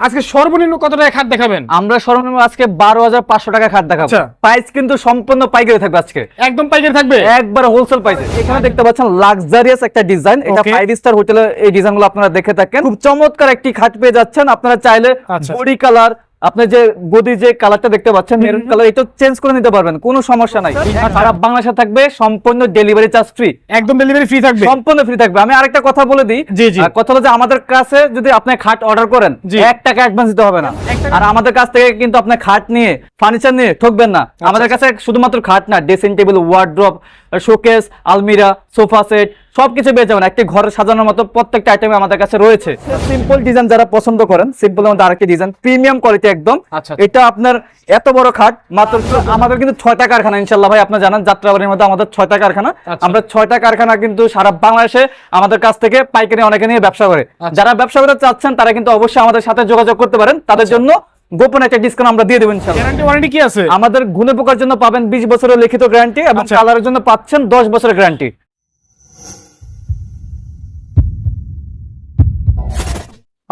আজকে সর্বনিম্ন কত টাকা খাট দেখাবেন? আমরা সর্বনিম্ন আজকে বারো হাজার পাঁচশো টাকা খাট দেখাবো। আচ্ছা। প্রাইস কিন্তু সম্পূর্ণ পাইকারি থাকবে আজকে। একদম পাইকারি থাকবে? একবার হোলসেল প্রাইসে এখানে দেখতে পাচ্ছেন লাক্সারিয়াস একটা ডিজাইন এটা ফাইভ স্টার হোটেলে এই ডিজাইনগুলো আপনারা দেখে থাকেন। খুব চমৎকার একটি খাট পেয়ে যাচ্ছেন। আপনারা চাইলে আচ্ছা। বডি কালার আপনি যে গদি যে কালারটা দেখতে পাচ্ছেন মেরুন কালার এটা চেঞ্জ করে নিতে পারবেন কোনো সমস্যা নাই। সারা বাংলাদেশে থাকবে সম্পূর্ণ ডেলিভারি চার্জ ফ্রি একদম ডেলিভারি ফ্রি থাকবে। সম্পূর্ণ ফ্রি থাকবে। আমি আরেকটা কথা বলে দিই জি, জি। কথা হলো যে আমাদের কাছে যদি আপনি খাট অর্ডার করেন। এক টাকা অ্যাডভান্স দিতে হবে না। আর আমাদের কাছ থেকে কিন্তু আপনি খাট নিয়ে ফার্নিচার নিয়ে ঠকবেন না। আচ্ছা। আমাদের কাছে শুধুমাত্র খাট না ড্রেসিং টেবিল ওয়ার্ড্রপ শোকেস আলমিরা সোফা সেট সবকিছু পেয়ে যাবেন একটি ঘর সাজানোর মতো প্রত্যেকটা আইটেম আমাদের কাছে রয়েছে সিম্পল ডিজাইন যারা পছন্দ করেন সিম্পল মধ্যে আরেকটি ডিজাইন প্রিমিয়াম কোয়ালিটি একদম আচ্ছা। এটা আপনার এত বড় খাট মাত্র আমাদের কিন্তু ছয়টা কারখানা ইনশাল্লাহ ভাই আপনার জানেন যাত্রাবাড়ির মধ্যে আমাদের ছয়টা কারখানা আচ্ছা। আমরা ছয়টা কারখানা কিন্তু সারা বাংলাদেশে আমাদের কাছ থেকে পাইকারি অনেকে নিয়ে ব্যবসা করে আচ্ছা। যারা ব্যবসা করতে চাচ্ছেন তারা কিন্তু অবশ্যই আমাদের সাথে যোগাযোগ করতে পারেন তাদের। জন্য গোপন একটা ডিসকাউন্ট আমরা দিয়ে দেবো ইনশাল্লাহ গ্যারান্টি ওয়ারেন্টি কি আছে আমাদের গুণে পোকার জন্য পাবেন বিশ বছরের লিখিত গ্যারান্টি এবং। কালারের জন্য পাচ্ছেন দশ বছরের গ্যারান্টি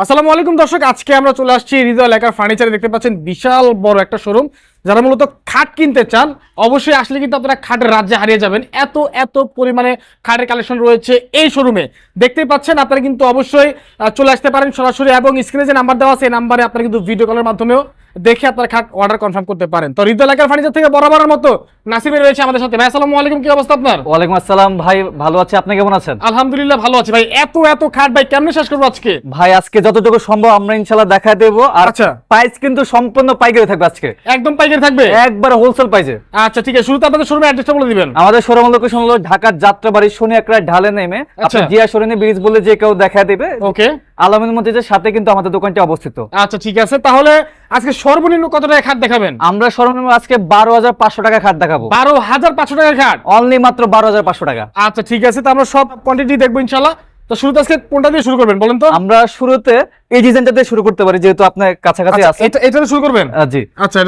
আসসালামু আলাইকুম দর্শক, আজকে আমরা চলে আসছি হৃদয় লেখার ফার্নিচারে দেখতে পাচ্ছেন বিশাল বড় একটা শোরুম যারা মূলত খাট কিনতে চান, অবশ্যই আসলে কিন্তু আপনারা খাটের রাজ্যে হারিয়ে যাবেন। এত এত পরিমাণে খাটের কালেকশন রয়েছে এই শোরুমে দেখতে পাচ্ছেন আপনারা কিন্তু অবশ্যই চলে আসতে পারেন সরাসরি এবং স্ক্রিনে যে নাম্বার দেওয়া আছে, এই নাম্বারে আপনারা কিন্তু ভিডিও কলের মাধ্যমেও দেখে আপনারা খাট অর্ডার কনফার্ম করতে পারেন। তো হৃদয় লেখার ফার্নিচার থেকে বরাবরের মতো নাসিমের রয়েছে আমাদের সাথে। ভাই আসসালামু আলাইকুম কি অবস্থা আপনার? ওয়ালাইকুম আসসালাম ভাই ভালো আছে। আপনি কেমন আছেন? আলহামদুলিল্লাহ ভালো আছে। ভাই এত এত খাট ভাই কেমনে শেষ করব আজকে? ভাই আজকে যতটুকু সম্ভব আমরা ইনশাল্লাহ দেখা দেবো। আর আচ্ছা। প্রাইস কিন্তু সম্পূর্ণ পাইকারি থাকবে আজকে। একদম পাইকারি থাকবে? একবার হোলসেল প্রাইসে আচ্ছা ঠিক আছে। শুরুতে আপনাদের শোরুমের অ্যাড্রেসটা বলে দিবেন। আমাদের শোরুম লোকেশন হলো ঢাকার যাত্রাবাড়ি শনি একরা ঢালে নেমে। আচ্ছা। জিয়া সরণি ব্রিজ বলে যে কেউ দেখা দেবে। ওকে আলমের মসজিদের সাথে কিন্তু আমাদের দোকানটি অবস্থিত। আচ্ছা ঠিক আছে। তাহলে আজকে সর্বনিম্ন কত টাকা খাট দেখাবেন? আমরা সর্বনিম্ন আজকে বারো হাজার পাঁচশো টাকা খাট দেখাবো। বারো হাজার পাঁচশো টাকার খাট? অনলি মাত্র বারো হাজার পাঁচশো টাকা। আচ্ছা ঠিক আছে তো আমরা সব কোয়ান্টিটি দেখব ইনশাল্লাহ তো শুরুতে আজকে কোনটা দিয়ে শুরু করবেন বলেন তো? আমরা শুরুতে এই ডিজাইনটা দিয়ে শুরু করতে পারি যেহেতু আপনার কাছাকাছি আচ্ছা, আছে। এটা এটা শুরু করবেন? জি। আচ্ছা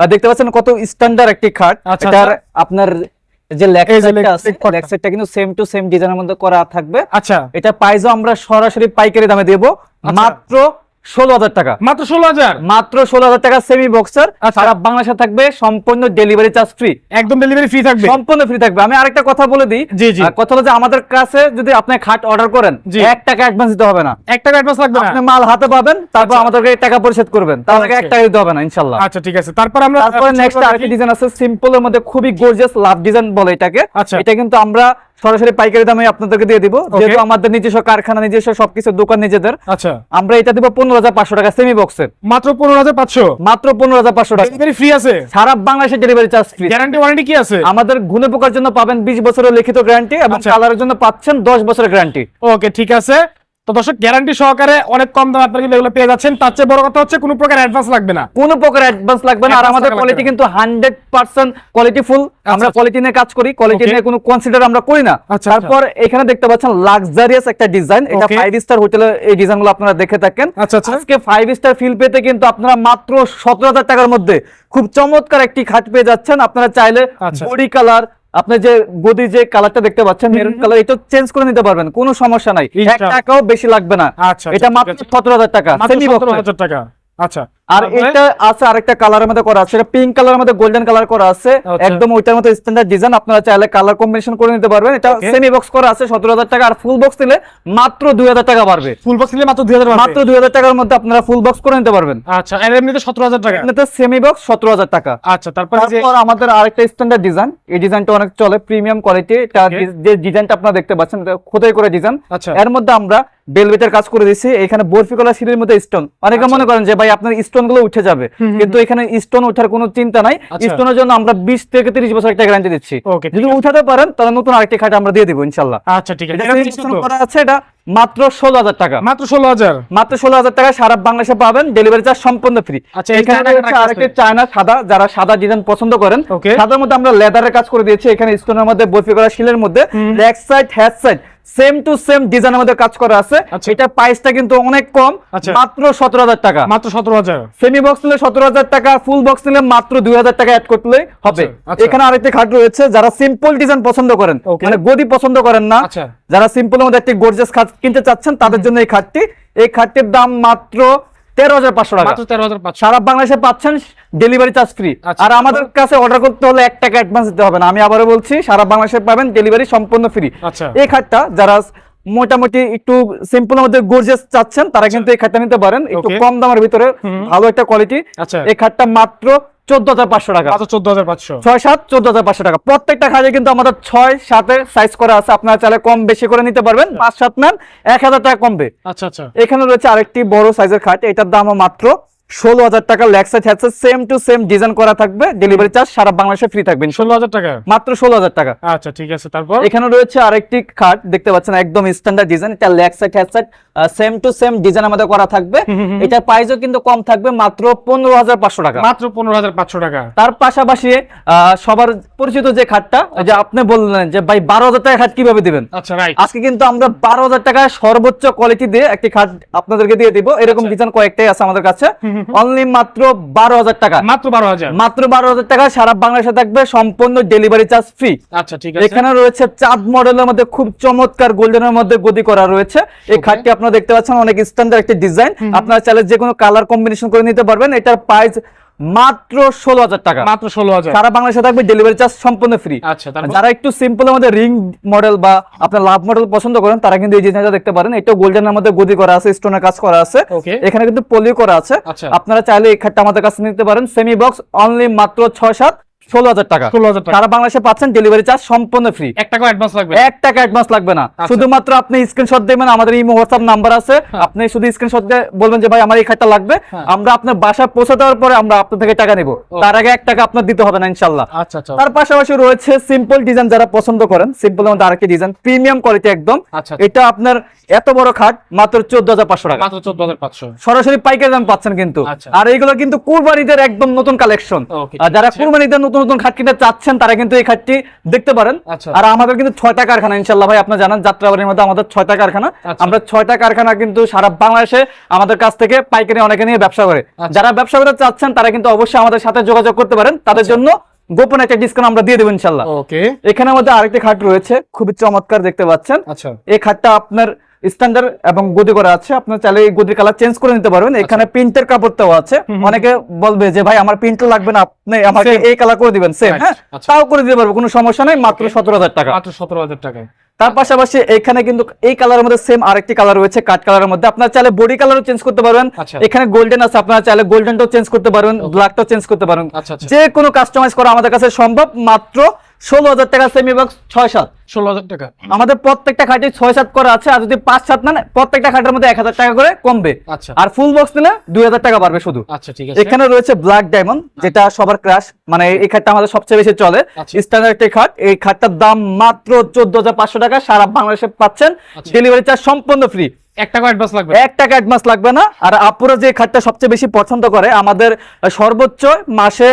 আর দেখতে পাচ্ছেন কত স্ট্যান্ডার্ড একটি খাট। আচ্ছা, এটার আচ্ছা। আপনার যে সাইডটা কিন্তু সেম টু সেম ডিজাইনের মধ্যে করা থাকবে। আচ্ছা। এটা প্রাইসও আমরা সরাসরি পাইকারি দামে দেব। মাত্র ষোলো হাজার টাকা। মাত্র ষোলো হাজার? মাত্র ষোলো হাজার টাকা সেমি বক্সার আচ্ছা। সারা বাংলাদেশে থাকবে সম্পূর্ণ ডেলিভারি চার্জ ফ্রি একদম ডেলিভারি ফ্রি থাকবে? সম্পূর্ণ ফ্রি থাকবে। আমি আরেকটা কথা বলে দিই। জি, জি। কথা হলো যে আমাদের কাছে যদি আপনি খাট অর্ডার করেন জি। এক টাকা অ্যাডভান্স দিতে হবে না। এক টাকা অ্যাডভান্স লাগবে আপনি মাল হাতে পাবেন তারপর আচ্ছা। আমাদেরকে টাকা পরিশোধ করবেন। তার আগে এক টাকা দিতে হবে না ইনশাল্লাহ। আচ্ছা ঠিক আছে। তারপর আমরা তারপরে নেক্সট আরেকটা ডিজাইন আছে মধ্যে খুবই গর্জিয়াস লাভ ডিজাইন বলে এটাকে। আচ্ছা। এটা কিন্তু আমরা সরাসরি পাইকারি দামে আপনাদেরকে দিয়ে দিব। যেহেতু আমাদের নিজস্ব কারখানা নিজস্ব সবকিছু দোকান নিজেদের। আচ্ছা। আমরা এটা দিব পনেরো হাজার পাঁচশো টাকা সেমি বক্সের মাত্র পনেরো হাজার পাঁচশো? মাত্র পনেরো হাজার পাঁচশো টাকা। ডেলিভারি ফ্রি আছে? সারা বাংলাদেশে delivery charge free guarantee warranty কি আছে? আমাদের গুণে পোকার জন্য পাবেন বিশ বছরের লিখিত গ্যারান্টি এবং আচ্ছা। কালারের জন্য পাচ্ছেন দশ বছরের গ্যারান্টি ওকে ঠিক আছে। তো দর্শক গ্যারান্টি সহকারে অনেক কম দামে আপনারা কিন্তু এগুলো পেয়ে যাচ্ছেন। তার চেয়ে বড় কথা হচ্ছে কোনো প্রকার অ্যাডভান্স লাগবে না। কোনো প্রকার অ্যাডভান্স লাগবে না। আর আমাদের কোয়ালিটি কিন্তু হান্ড্রেড পার্সেন্ট কোয়ালিটি ফুল আমরা আচ্ছা। কোয়ালিটি নিয়ে কাজ করি কোয়ালিটি নিয়ে কোনো কনসিডার আমরা করি না। আচ্ছা, তারপর এখানে দেখতে পাচ্ছেন লাক্সারিয়াস একটা ডিজাইন এটা Okay. ফাইভ স্টার হোটেলের এই ডিজাইনগুলো আপনারা দেখে থাকেন। আচ্ছা, আচ্ছা। আজকে ফাইভ স্টার ফিল পেতে কিন্তু আপনারা মাত্র সতেরো হাজার টাকার মধ্যে খুব চমৎকার একটি খাট পেয়ে যাচ্ছেন। আপনারা চাইলে আচ্ছা। বডি কালার আপনি যে গদি যে কালারটা দেখতে পাচ্ছেন মেরুন কালার এটা চেঞ্জ করে নিতে পারবেন কোনো সমস্যা নাই। এক টাকাও বেশি লাগবে না। আচ্ছা, এটা মাত্র। সতেরো হাজার টাকা। হাজার টাকা। আচ্ছা আর? এটা আছে আরেকটা কালারের মধ্যে করা আছে। এটা পিঙ্ক কালারের মধ্যে গোল্ডেন কালার করা আছে। আচ্ছা। একদম ওইটার মতো স্ট্যান্ডার্ড ডিজাইন আপনারা চাইলে কালার কম্বিনেশন করে নিতে পারবেন। এটা সেমি বক্স করা আছে সতেরো হাজার টাকা। আর ফুল বক্স নিলে মাত্র দুই হাজার টাকা বাড়বে। ফুল বক্স নিলে মাত্র দুই হাজার মাত্র দুই হাজার টাকার মধ্যে আপনারা ফুল বক্স করে নিতে পারবেন। আচ্ছা আর এমনিতে সতেরো হাজার টাকা? এমনিতে সেমি বক্স সতেরো হাজার টাকা। আচ্ছা তারপরে যে তারপর আমাদের আরেকটা স্ট্যান্ডার্ড ডিজাইন এই ডিজাইনটা অনেক চলে প্রিমিয়াম কোয়ালিটি Okay. যে ডিজাইনটা আপনারা দেখতে পাচ্ছেন এটা খোদাই করে ডিজাইন আচ্ছা। এর মধ্যে আমরা বেলভেটের কাজ করে দিয়েছি। এখানে বরফি কলা সিঁড়ির মধ্যে স্টোন অনেকে আচ্ছা। মনে করেন যে ভাই আপনার স্টোন গুলো উঠে যাবে। কিন্তু এখানে স্টোন ওঠার কোনো চিন্তা নাই। আচ্ছা। স্টোনের জন্য আমরা বিশ থেকে তিরিশ বছর একটা গ্যারান্টি দিচ্ছি। যদি উঠাতে পারেন তাহলে নতুন আরেকটি খাট আমরা দিয়ে দিব ইনশাল্লাহ আচ্ছা ঠিক আছে। এটা মাত্র ষোলো হাজার টাকা। মাত্র ষোলো হাজার? মাত্র ষোলো হাজার টাকা সারা বাংলাদেশে পাবেন ডেলিভারি চার্জ সম্পূর্ণ ফ্রি আচ্ছা, এখানে আরেকটি চায়না সাদা যারা সাদা ডিজাইন পছন্দ করেন. সাদার মধ্যে আমরা লেদারের কাজ করে দিয়েছি এখানে স্টোনের মধ্যে বরফি করা শিলের মধ্যে। Back side head side same to same ডিজাইনের মধ্যে কাজ করা আছে আচ্ছা। এটা প্রাইসটা কিন্তু অনেক কম আচ্ছা। মাত্র সতেরো হাজার টাকা মাত্র সতেরো হাজার সেমি বক্স নিলে সতেরো হাজার টাকা ফুল বক্স নিলে মাত্র দুই হাজার টাকা অ্যাড করলেই হবে আচ্ছা। এখানে আরেকটি খাট রয়েছে যারা সিম্পল ডিজাইন পছন্দ করেন মানে গদি পছন্দ করেন না। যারা সিম্পল মধ্যে একটি গর্জিয়াস খাট কিনতে চাচ্ছেন তাদের জন্য এই খাটটি এই খাটটির দাম মাত্র তেরো হাজার পাঁচশো টাকা। তেরো হাজার সারা বাংলাদেশে পাচ্ছেন ডেলিভারি চার্জ ফ্রি আচ্ছা। আর আমাদের কাছে অর্ডার করতে হলে এক টাকা অ্যাডভান্স দিতে হবে না। আমি আবারও বলছি সারা বাংলাদেশে পাবেন ডেলিভারি সম্পূর্ণ ফ্রি আচ্ছা। এই খাটটা যারা মোটামুটি একটু মধ্যে গর্জিয়াস চাচ্ছেন তারা কিন্তু এই খাটটা নিতে পারেন। একটু কম দামের ভিতরে ভালো একটা কোয়ালিটি আচ্ছা। এই খাটটা মাত্র চোদ্দ হাজার পাঁচশো টাকা। চোদ্দ হাজার পাঁচশো। ছয় সাত চোদ্দ হাজার পাঁচশো টাকা। প্রত্যেকটা কিন্তু আমাদের ছয় সাইজ করা আছে। আপনারা চাইলে কম বেশি করে নিতে পারবেন। পাঁচ সাত নেন এক হাজার টাকা কমবে। আচ্ছা আচ্ছা। এখানে রয়েছে আরেকটি বড় সাইজের খাট। এটার দামও মাত্র ষোলো হাজার টাকা ল্যাক্সাইট হ্যাচ্ছে সেম টু সেম ডিজাইন করা থাকবে। ডেলিভারি চার্জ সারা বাংলাদেশে ফ্রি থাকবে ষোলো হাজার টাকা? মাত্র ষোলো হাজার টাকা। আচ্ছা ঠিক আছে তারপর? এখানে রয়েছে আরেকটি খাট দেখতে পাচ্ছেন একদম স্ট্যান্ডার্ড ডিজাইন এটা ল্যাক্সাইট হ্যাচ্ছে সেম টু সেম ডিজাইন আমাদের করা থাকবে। এটার প্রাইসও কিন্তু কম থাকবে মাত্র পনেরো হাজার পাঁচশো টাকা। মাত্র পনেরো হাজার পাঁচশো টাকা। তার পাশাপাশি সবার পরিচিত যে খাটটা যে আপনি বললেন যে ভাই বারো হাজার টাকা খাট কীভাবে দিবেন? আচ্ছা রাইট আজকে কিন্তু আমরা বারো হাজার টাকা সর্বোচ্চ কোয়ালিটি দিয়ে একটি খাট আপনাদেরকে দিয়ে দিব। এরকম আচ্ছা। ডিজাইন কয়েকটাই আছে আমাদের কাছে। অনলি মাত্র বারো হাজার টাকা। মাত্র বারো হাজার। মাত্র বারো হাজার টাকা সারা বাংলাদেশে থাকবে সম্পূর্ণ ডেলিভারি চার্জ ফ্রি আচ্ছা ঠিক আছে। এখানে রয়েছে চাঁদ মডেলের মধ্যে খুব চমৎকার গোল্ডেনের মধ্যে গদি করা রয়েছে। এই. খাটটি আপনারা দেখতে পাচ্ছেন অনেক স্ট্যান্ডার্ড একটা ডিজাইন আপনারা চাইলে যে কোনো কালার কম্বিনেশন করে নিতে পারবেন। এটার প্রাইস মাত্র ষোলো হাজার টাকা। মাত্র ষোলো হাজার। সারা বাংলাদেশে থাকবে ডেলিভারি চার্জ সম্পূর্ণ ফ্রি আচ্ছা যারা একটু সিম্পলের মধ্যে রিং মডেল বা আপনার লাভ মডেল পছন্দ করেন তারা কিন্তু এই জিনিসটা দেখতে পারেন এটা গোল্ডেনের মধ্যে গদি করা আছে স্টোনের কাজ করা আছে। এখানে কিন্তু পলিও করা আছে। আচ্ছা। আপনারা চাইলে এই খাটটা আমাদের কাছে নিতে পারেন। সেমি বক্স অনলি মাত্র ছয় সাত। ষোলো হাজার টাকা। ষোলো হাজার সারা বাংলাদেশে পাচ্ছেন ডেলিভারি চার্জ সম্পূর্ণ ফ্রি এক টাকা অ্যাডভান্স লাগবে এক টাকা অ্যাডভান্স লাগবে না। আচ্ছা। শুধুমাত্র আপনি স্ক্রিনশট দেবেন আমাদের ইমো হোয়াটসঅ্যাপ নাম্বার আছে। হ্যাঁ। আপনি শুধু স্ক্রিনশট দিয়ে বলবেন যে ভাই আমার এই খাটটা লাগবে। হ্যাঁ। আমরা আপনার বাসায় পৌঁছে দেওয়ার পরে আমরা আপনার থেকে টাকা নেব। তার আগে এক টাকা আপনার দিতে হবে না ইনশাল্লাহ আচ্ছা আচ্ছা। তার পাশাপাশি রয়েছে সিম্পল ডিজাইন যারা পছন্দ করেন সিম্পলের মধ্যে আরেকটি ডিজাইন প্রিমিয়াম কোয়ালিটি একদম। এটা আপনার এত বড় খাট মাত্র চোদ্দ হাজার পাঁচশো টাকা। মাত্র চোদ্দ হাজার পাঁচশো। সরাসরি পাইকারি দাম পাচ্ছেন কিন্তু। আর এইগুলো কিন্তু কুরবানিদের একদম নতুন কালেকশন যারা কুরবানিদের নতুন নতুন নতুন খাট কিনতে চাচ্ছেন তারা কিন্তু এই খাটটি দেখতে পারেন। আচ্ছা। আর আমাদের কিন্তু ছয়টা কারখানা ইনশাল্লাহ ভাই আপনারা জানেন যাত্রাবাড়ির মধ্যে আমাদের ছয়টা কারখানা। আচ্ছা। আমরা ছয়টা কারখানা কিন্তু সারা বাংলাদেশে আমাদের কাছ থেকে পাইকারি অনেকে নিয়ে ব্যবসা করে। আচ্ছা। যারা ব্যবসা করতে চাচ্ছেন তারা কিন্তু অবশ্যই আমাদের সাথে যোগাযোগ করতে পারেন। তাদের। জন্য গোপন একটা ডিসকাউন্ট আমরা দিয়ে দেবো ইনশাল্লাহ ওকে। এখানে আমাদের আরেকটি খাট রয়েছে খুবই চমৎকার দেখতে পাচ্ছেন। আচ্ছা। এই খাটটা আপনার স্ট্যান্ডার্ড এবং গদি করা আছে। আপনার চাইলে এই গদির কালার চেঞ্জ করে নিতে পারবেন। এখানে প্রিন্টের কাপড়টাও আছে। আচ্ছা। অনেকে বলবে যে ভাই আমার প্রিন্ট লাগবে না আপনি আমাকে এই কালার করে দিবেন। সেম হ্যাঁ? আচ্ছা। তাও করে দিতে পারব কোনো সমস্যা নাই মাত্র. সতেরো হাজার টাকা। মাত্র সতেরো হাজার টাকায়। তার পাশাপাশি এখানে কিন্তু এই কালারের মধ্যে সেম আরেকটি কালার রয়েছে কাট কালারের মধ্যে। আপনারা চাইলে বডি কালারও চেঞ্জ করতে পারবেন। আচ্ছা। এখানে গোল্ডেন আছে আপনারা চাইলে গোল্ডেনটাও চেঞ্জ করতে পারবেন ব্ল্যাকটাও চেঞ্জ করতে পারবেন। আচ্ছা আচ্ছা। যে কোনো কাস্টমাইজ করা আমাদের কাছে সম্ভব মাত্র ষোলো হাজার টাকা সেমি বক্স ছয় সাত। ষোলো হাজার টাকা। আমাদের প্রত্যেকটা খাটে ছয় সাত করা আছে আর যদি পাঁচ সাত নেন প্রত্যেকটা খাটের মধ্যে এক হাজার টাকা করে কমবে। আচ্ছা। আর ফুল বক্স নিলে দুই হাজার টাকা শুধু। আচ্ছা ঠিক আছে। এখানে রয়েছে ব্ল্যাক ডায়মন্ড যেটা সবার ক্রাশ মানে এই খাটটা আমাদের সবচেয়ে বেশি চলে। আচ্ছা। স্ট্যান্ডার্ড একটি খাট এই খাটটার দাম মাত্র চোদ্দ হাজার পাঁচশো টাকা সারা বাংলাদেশে পাচ্ছেন। আচ্ছা। ডেলিভারি চার্জ সম্পূর্ণ ফ্রি এক টাকা অ্যাডভান্স লাগবে? এক টাকা অ্যাডভান্স লাগবে না। আর আপুরা যে খাটটা সবচেয়ে বেশি পছন্দ করে আমাদের সর্বোচ্চ মাসে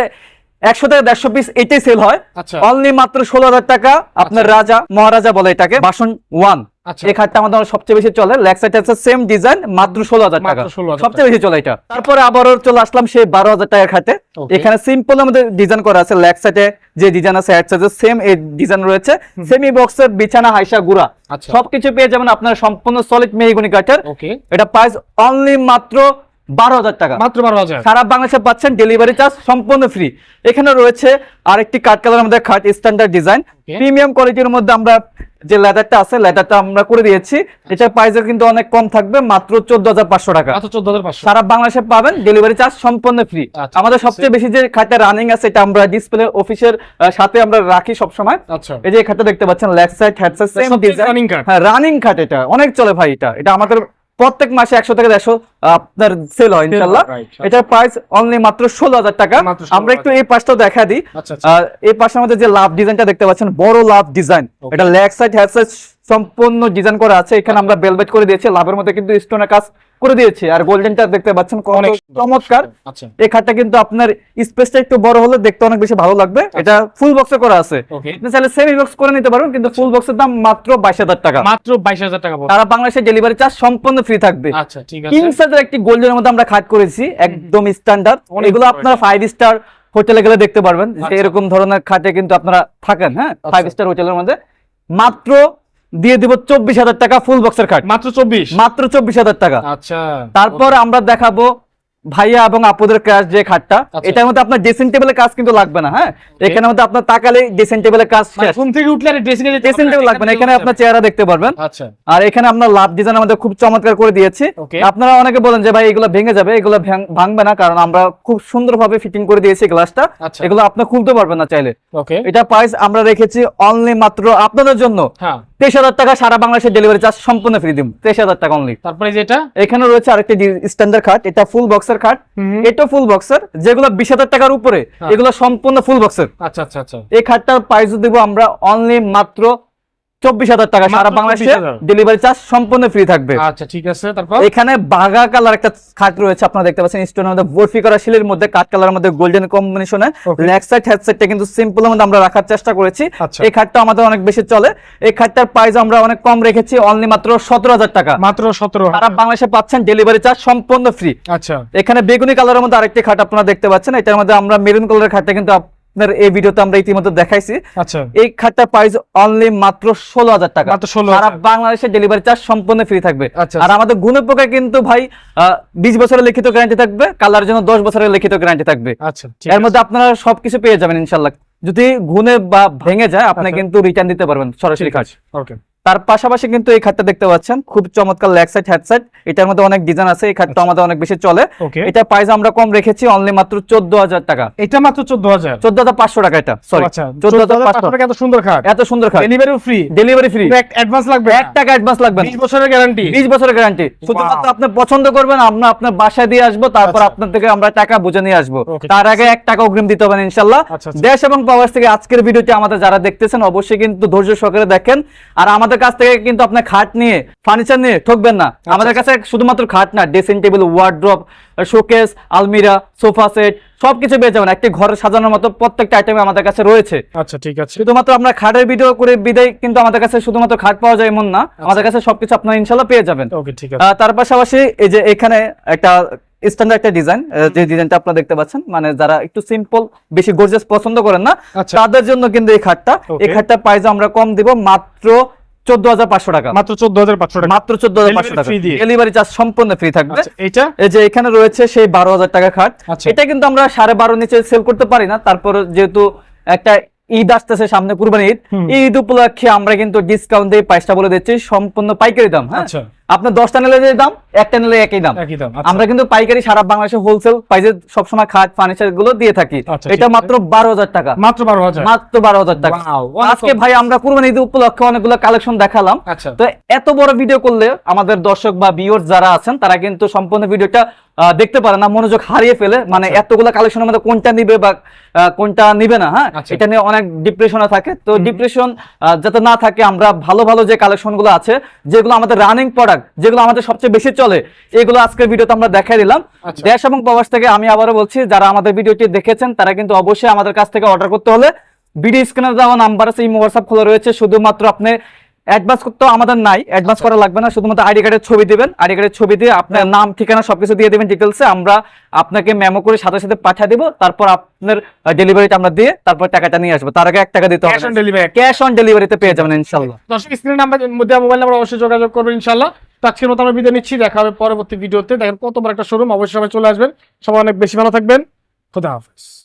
একশো থেকে দেড়শো পিস এটাই সেল হয়। আচ্ছা। অনলি মাত্র ষোলো হাজার টাকা। আপনার রাজা মহারাজা বলে এটাকে বাসন ওয়ান আচ্ছা। এই খাটটা আমাদের সবচেয়ে বেশি চলে। লেগ সাইড আছে সেম ডিজাইন মাত্র ষোলো হাজার টাকা। সবচেয়ে বেশি চলে এটা। তারপরে আবারও চলে আসলাম সেই বারো হাজার টাকার Okay. এখানে সিম্পল আমাদের ডিজাইন করা আছে। লেগ সাইডে যে ডিজাইন আছে হেড সেম এই ডিজাইন রয়েছে। সেমি বক্সের বিছানা হাইসা গুড়া। আচ্ছা। সবকিছু পেয়ে যাবেন আপনার সম্পূর্ণ সলিড মেহগুনি কাঠের। এটা প্রাইস অনলি মাত্র বারো হাজার টাকা। মাত্র বারো হাজার। সারা বাংলাদেশে পাচ্ছেন ডেলিভারি চার্জ সম্পূর্ণ ফ্রি এখানে রয়েছে আরেকটি কাঠ কালার আমাদের খাট স্ট্যান্ডার্ড ডিজাইন প্রিমিয়াম কোয়ালিটির মধ্যে আমরা যে লেদারটা আছে লেদারটা আমরা করে দিয়েছি। এটা প্রাইসও কিন্তু অনেক কম থাকবে মাত্র চোদ্দ হাজার পাঁচশো টাকা। চোদ্দ হাজার পাঁচশো। সারা বাংলাদেশে পাবেন ডেলিভারি চার্জ সম্পূর্ণ ফ্রি আচ্ছা, আমাদের সবচেয়ে বেশি যে খাটটা রানিং আছে এটা আমরা ডিসপ্লে অফিসের সাথে আমরা রাখি সবসময়। আচ্ছা। এই যে খাটটা দেখতে পাচ্ছেন leg side side same design হ্যাঁ রানিং খাট এটা। অনেক চলে ভাই এটা। এটা আমাদের প্রত্যেক মাসে একশো থেকে দেড়শো আপনার সেল হয় ইনশাল্লাহ। এটার প্রাইস অনলি মাত্র ষোলো হাজার টাকা। আমরা একটু এই পাশটা দেখা দিই। আচ্ছা আচ্ছা। আর এই পাশে আমাদের যে লাভ ডিজাইনটা দেখতে পাচ্ছেন বড় লাভ ডিজাইন এটা লেগ সাইড হ্যাড সাইড সম্পূর্ণ ডিজাইন করা আছে। এখানে আমরা বেলভেট করে দিয়েছি লাভের মধ্যে কিন্তু স্টোনের কাজ করে দিয়েছি। আর গোল্ডেনটা দেখতে পাচ্ছেন অনেক চমৎকার। আচ্ছা। এই খাটটা কিন্তু আপনার স্পেসটা একটু বড় হলে দেখতে অনেক বেশি ভালো লাগবে। এটা ফুল বক্সে করা আছে। আপনি চাইলে সেমি বক্স করে নিতে পারবেন কিন্তু ফুল বক্সের দাম মাত্র বাইশ হাজার টাকা। মাত্র বাইশ হাজার টাকা পড়বে। সারা বাংলাদেশে ডেলিভারি চার্জ সম্পূর্ণ ফ্রি থাকবে। আচ্ছা ঠিক কিং সাইজের একটি গোল্ডের মধ্যে আমরা খাট করেছি একদম স্ট্যান্ডার্ড এগুলো আপনারা ফাইভ স্টার হোটেলে গেলে দেখতে পারবেন। যে আচ্ছা। এরকম ধরনের খাটে কিন্তু আপনারা থাকেন হ্যাঁ? আচ্ছা। ফাইভ স্টার হোটেলের মধ্যে। মাত্র দিয়ে দিব চব্বিশ হাজার টাকা ফুল বক্সের খাট মাত্র চব্বিশ? মাত্র চব্বিশ হাজার টাকা। আচ্ছা। তারপর আমরা দেখাবো ভাইয়া এবং আপুদের ক্রাশ যে খাটটা আচ্ছা। এটার মধ্যে আপনার ড্রেসিং টেবিলের কাজ কিন্তু লাগবে না হ্যাঁ? এখানের মধ্যে আপনার তাকালে ড্রেসিং টেবিলের কাজ মানে ঘুম থেকে উঠলে ড্রেসিং ড্রেসিং টেবিল লাগবে না এখানে আপনার চেহারা দেখতে পারবেন। আচ্ছা। আর এখানে আমরা লাভ ডিজাইন আমাদের খুব চমৎকার করে দিয়েছি. আপনারা অনেকে বলেন যে ভাই এগুলো ভেঙে যাবে এগুলো ভাঙবে না কারণ আমরা খুব সুন্দরভাবে ফিটিং করে দিয়েছি গ্লাসটা আচ্ছা। এগুলো আপনি খুলতে পারবেন না চাইলে। এটা প্রাইস আমরা রেখেছি অনলি মাত্র আপনাদের জন্য। হ্যাঁ। তেইশ হাজার টাকা সারা বাংলাদেশের ডেলিভারি চার্জ সম্পূর্ণ ফ্রি দিব তেইশ হাজার টাকা অনলি তারপরে যেটা? এখানে রয়েছে আরেকটি স্ট্যান্ডার্ড খাট এটা ফুল বক্সের খাট হুম। এটা ফুল বক্সের যেগুলো বিশ হাজার টাকার উপরে হ্যাঁ। এগুলো সম্পূর্ণ ফুল বক্সের আচ্ছা আচ্ছা আচ্ছা এই খাটটার প্রাইস দেবো আমরা অনলি মাত্র চব্বিশ হাজার টাকা সারা বাংলাদেশে 24,000 ডেলিভারি চার্জ সম্পূর্ণ ফ্রি থাকবে। আচ্ছা ঠিক আছে তারপর? এখানে বাগা কালার একটা খাট রয়েছে আপনারা দেখতে পাচ্ছেন স্টোনের মধ্যে বরফি করা শিলের মধ্যে কাঠ কালারের মধ্যে গোল্ডেন কম্বিনেশনে. লেগ সাইড কিন্তু সিম্পল মধ্যে আমরা রাখার চেষ্টা করেছি। আচ্ছা। এই খাটটা আমাদের অনেক বেশি চলে। এই খাটটার প্রাইস আমরা অনেক কম রেখেছি অনলি মাত্র সতেরো হাজার টাকা। মাত্র সতেরো সারা বাংলাদেশে পাচ্ছেন ডেলিভারি চার্জ সম্পূর্ণ ফ্রি আচ্ছা। এখানে বেগুনি কালারের মধ্যে আরেকটি খাট আপনারা দেখতে পাচ্ছেন এটার মধ্যে আমরা মেরুন কালারের খাটটা কিন্তু আপনার এই ভিডিওতে আমরা ইতিমধ্যে দেখাইছি। আচ্ছা। এই খাটটার প্রাইস অনলি মাত্র ষোলো হাজার টাকা। সারা বাংলাদেশে ডেলিভারি চার্জ সম্পূর্ণ ফ্রি থাকবে। আচ্ছা, আর আমাদের গুণের পোকা কিন্তু ভাই বিশ বছরের লিখিত গ্যারান্টি থাকবে কালার জন্য দশ বছরের লিখিত গ্যারান্টি থাকবে। আচ্ছা এর মধ্যে আপনারা সবকিছু পেয়ে যাবেন ইনশাল্লাহ। যদি গুনে বা ভেঙে যায় আপনি। কিন্তু রিটার্ন দিতে পারবেন সরাসরি কাজ ওকে তার পাশাপাশি কিন্তু এই খাটটা দেখতে পাচ্ছেন খুব চমৎকার লেগ সাইড হ্যাড সাইড। এটার মধ্যে অনেক ডিজাইন আছে এই খাটটা আচ্ছা। আমাদের অনেক বেশি চলে। এটা প্রাইস আমরা কম রেখেছি অনলি মাত্র চোদ্দ হাজার টাকা। এটা মাত্র চোদ্দ হাজার? চোদ্দ হাজার পাঁচশো টাকা এটা সরি আচ্ছা চোদ্দ চোদ্দ হাজার হাজার পাঁচশো টাকা। এত সুন্দর খাট। এত সুন্দর খাট। ডেলিভারিও ফ্রি ডেলিভারি ফ্রি অ্যাডভান্স লাগবে। এক টাকা অ্যাডভান্স লাগবে না। বিশ বছরের গ্যারান্টি বিশ বছরের গ্যারান্টি শুধুমাত্র আপনি পছন্দ করবেন আমরা আপনার বাসায় দিয়ে আসব তারপর আচ্ছা। আপনার থেকে আমরা টাকা বুঝে নিয়ে আসব। তার আগে এক টাকা অগ্রিম দিতে হবে না ইনশাল্লাহ। আচ্ছা। দেশ এবং প্রবাস থেকে আজকের ভিডিওটি আমাদের যারা দেখতেছেন অবশ্যই কিন্তু ধৈর্য সহকারে দেখেন। আর আমাদের কাছ থেকে কিন্তু আপনার খাট নিয়ে ফার্নিচার নিয়ে ঠকবেন না। আচ্ছা, আমাদের কাছে শুধুমাত্র খাট না ড্রেসিং টেবিল ওয়ার্ড্রপ শোকেস আলমিরা সোফা সেট সবকিছু পেয়ে যাবেন। একটি ঘরে সাজানোর মতো প্রত্যেকটা আইটেম আমাদের কাছে রয়েছে। আচ্ছা ঠিক আছে। শুধুমাত্র আমরা খাটের ভিডিও করে বিদায় কিন্তু আমাদের কাছে শুধুমাত্র খাট পাওয়া যায় এমন না। আমাদের কাছে সবকিছু আপনারা ইনশাল্লাহ পেয়ে যাবেন। ওকে ঠিক আছে। তার পাশাপাশি এই যে এখানে একটা স্ট্যান্ডার্ড একটা ডিজাইন যে ডিজাইনটা আপনারা দেখতে পাচ্ছেন মানে যারা একটু সিম্পল বেশি গর্জিয়াস পছন্দ করেন না আচ্ছা। তাদের জন্য কিন্তু এই খাটটা। এই খাটটা প্রাইস আমরা কম দিব মাত্র চোদ্দ হাজার পাঁচশো টাকা। মাত্র চোদ্দ হাজার পাঁচশো টাকা। মাত্র চোদ্দ হাজার পাঁচশো টাকা। ডেলিভারি চার্জ সম্পূর্ণ ফ্রি থাকবে। আচ্ছা এই যে এখানে রয়েছে সেই বারো হাজার টাকা খাট। আচ্ছা। এটা কিন্তু আমরা সাড়ে বারো নিচে সেল করতে পারি না। তারপর যেহেতু একটা ঈদ আসতেছে সামনে কুরবানি ঈদ ঈদ উপলক্ষে আমরা কিন্তু ডিসকাউন্ট দিয়ে প্রাইসটা বলে দিচ্ছি। সম্পূর্ণ পাইকারি দাম হ্যাঁ? আচ্ছা। আপনার দশটা নিলে যে দাম একটা নিলে একই দাম। একই দাম আচ্ছা। আমরা কিন্তু পাইকারি সারা বাংলাদেশে হোলসেল প্রাইসে সবসময় খাট ফার্নিচারগুলো দিয়ে থাকি। আচ্ছা, এটা মাত্র বারো হাজার টাকা। মাত্র বারো হাজার। মাত্র বারো হাজার টাকা। আজকে ভাই আমরা কুরবানি ঈদ উপলক্ষে অনেকগুলো কালেকশন দেখালাম। আচ্ছা। তো এত বড় ভিডিও করলে আমাদের দর্শক বা ভিউয়ার যারা আছেন তারা কিন্তু সম্পূর্ণ ভিডিওটা দেখতে পারে না মনোযোগ হারিয়ে ফেলে। মানে এতগুলো কালেকশনের মধ্যে কোনটা নিবে বা কোনটা নিবে না হ্যাঁ। এটা নিয়ে অনেক ডিপ্রেশনে থাকে। তো ডিপ্রেশন যাতে না থাকে আমরা ভালো ভালো যে কালেকশনগুলো আছে যেগুলো আমাদের রানিং প্রোডাক্ট যেগুলো আমাদের সবচেয়ে বেশি চলে এগুলো আজকের ভিডিওতে আমরা দেখাই দিলাম আচ্ছা। দেশ এবং প্রবাস থেকে আমি আবারও বলছি যারা আমাদের ভিডিওটি দেখেছেন তারা কিন্তু অবশ্যই আমাদের কাছ থেকে অর্ডার করতে হলে ভিডিও স্ক্রিনে দেওয়া নাম্বার আছে এই হোয়াটসঅ্যাপ খোলা রয়েছে শুধুমাত্র আপনি অ্যাডভান্স করতে আমাদের নাই অ্যাডভান্স করা লাগবে না শুধুমাত্র আইডি কার্ডের ছবি দিবেন। আইডি কার্ডের ছবি দিয়ে আপনার নাম ঠিকানা সবকিছু দিয়ে দিবেন ডিটেলসে আমরা আপনাকে মেমো করে সাথে সাথে পাঠিয়ে দিব তারপর আপনার ডেলিভারিটা আমরা দিয়ে তারপর টাকাটা নিয়ে আসব। তার আগে এক টাকা দিতে হবে। Cash on delivery cash on ডেলিভারিতে পেয়ে যাবেন ইনশাল্লাহ দর্শক স্ক্রিন নাম্বার মধ্যে মোবাইল নাম্বার অবশ্যই যোগাযোগ করবেন ইনশাল্লাহ তো আজকের মতো আমরা বিদায় নিচ্ছি দেখা হবে পরবর্তী ভিডিওতে। দেখেন কত বড় একটা শোরুম অবশ্যই সবাই চলে আসবেন। সবাই অনেক বেশি ভালো থাকবেন। খুদা হাফেজ।